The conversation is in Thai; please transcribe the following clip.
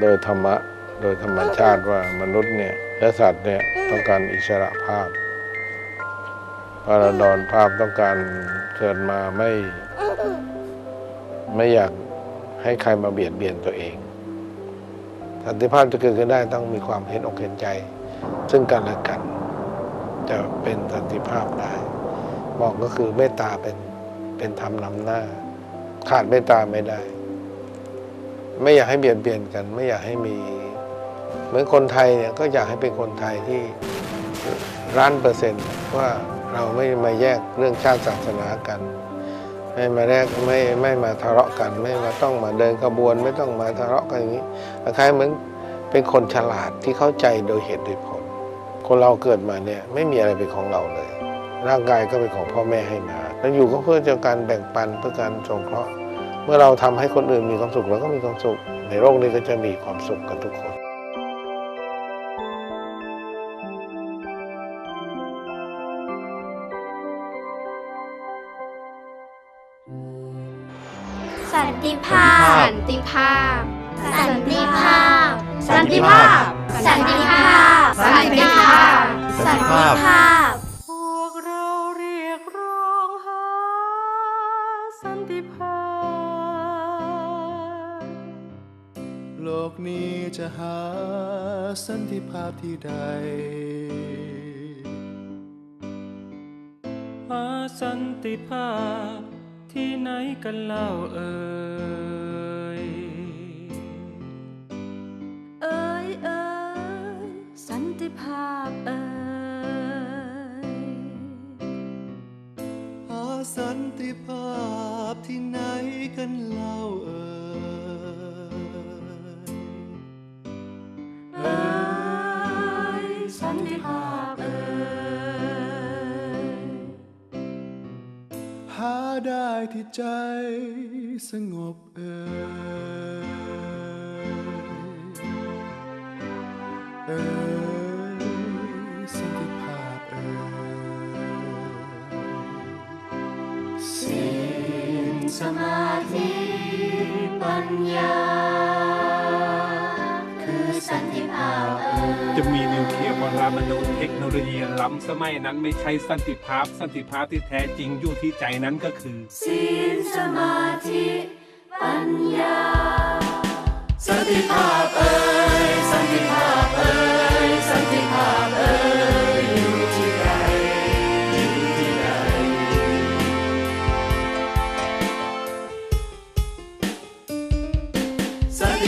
โดยธรรมะ โดยธรรมชาติว่ามนุษย์เนี่ยและสัตว์เนี่ยต้องการอิสระภาพพาราดอนภาพต้องการเกิดมาไม่ ไม่อยากให้ใครมาเบียดเบียนตัวเอง สันติภาพจะเกิดขึ้นได้ต้องมีความเห็นอกเห็นใจ ซึ่งกันและกัน จะเป็นสันติภาพได้บอกก็คือเมตตาเป็นเป็นธรรมนำหน้า ขาดเมตตาไม่ได้ ไม่อยากให้เบียดเบียนกัน ไม่อยากให้มี เหมือนคนไทยเนี่ยก็อยากให้เป็นคนไทยที่ล้านเปอร์เซ็นต์ว่าเราไม่มาแยกเรื่องชาติศาสนากัน ไม่มาแยกไม่ไม่มาทะเลาะกัน ไม่มาต้องมาเดินขบวน ไม่ต้องมาทะเลาะกันอย่างนี้คล้ายเหมือนเป็นคนฉลาดที่เข้าใจโดยเหตุโดยผล คนเราเกิดมาเนี่ยไม่มีอะไรเป็นของเราเลย ร่างกายก็เป็นของพ่อแม่ให้มา แล้วอยู่ก็เพื่อจะการแบ่งปันเพื่อการสงเคราะห์ มื่อเราทำให้คนอื่นมีความสุขเราก็มีความสุข ในโลกนี้ก็จะมีความสุขกันทุกคนสันติภาพ สันติภาพ สันติภาพ สันติภาพ สันติภาพ สันติภาพ สันติภาพ พวกเราเรียกร้องหาสันติภาพ ลกนี้จะหาสันติภาพที่ใด หาสันติภาพที่ไหนกันเล่าเอ่ย เอ้ยเอ้ยสันติภาพเอ้ยหาสันติภาพที่ไหนกันเล่าเอ่ย ได้ที่ใจสงบเอ่ยเอ่ยสันติภาพเอ่ยศีลสมาธิปัญญา คือสันติภาพเอ่ยจะมี รามาดูเทคโนโลยีล้ำสมัยนั้นไม่ใช่สันติภาพ สันติภาพที่แท้จริงอยู่ที่ใจนั้นก็คือศีลสมาธิปัญญา สันติภาพเอ่ยสันติภาพเอ่ยสันติภาพเอ่ยอยู่ที่ใดอยู่ที่ใดสันติ